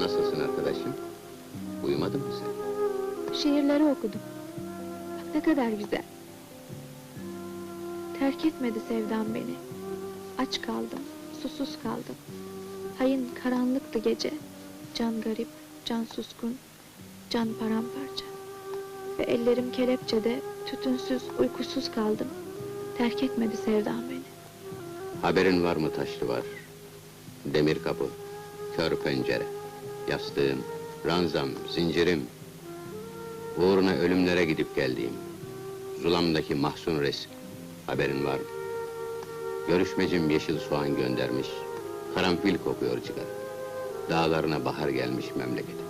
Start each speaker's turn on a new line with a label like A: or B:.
A: Nasılsın arkadaşım? Uyumadın mı sen?
B: Şiirleri okudum. Ne kadar güzel. Terk etmedi sevdam beni. Aç kaldım, susuz kaldım. Hayın karanlıktı gece. Can garip, can suskun, can paramparça. Ve ellerim kelepçede, tütünsüz, uykusuz kaldım. Terk etmedi sevdam beni.
A: Haberin var mı taşlı var? Demir kapı, kör pencere, yastığım, ranzam, zincirim. Uğruna ölümlere gidip geldiğim. Zulamdaki mahzun resim. Haberin var mı? Görüşmecim yeşil soğan göndermiş. Karanfil kokuyor çıkar. Dağlarına bahar gelmiş memleket.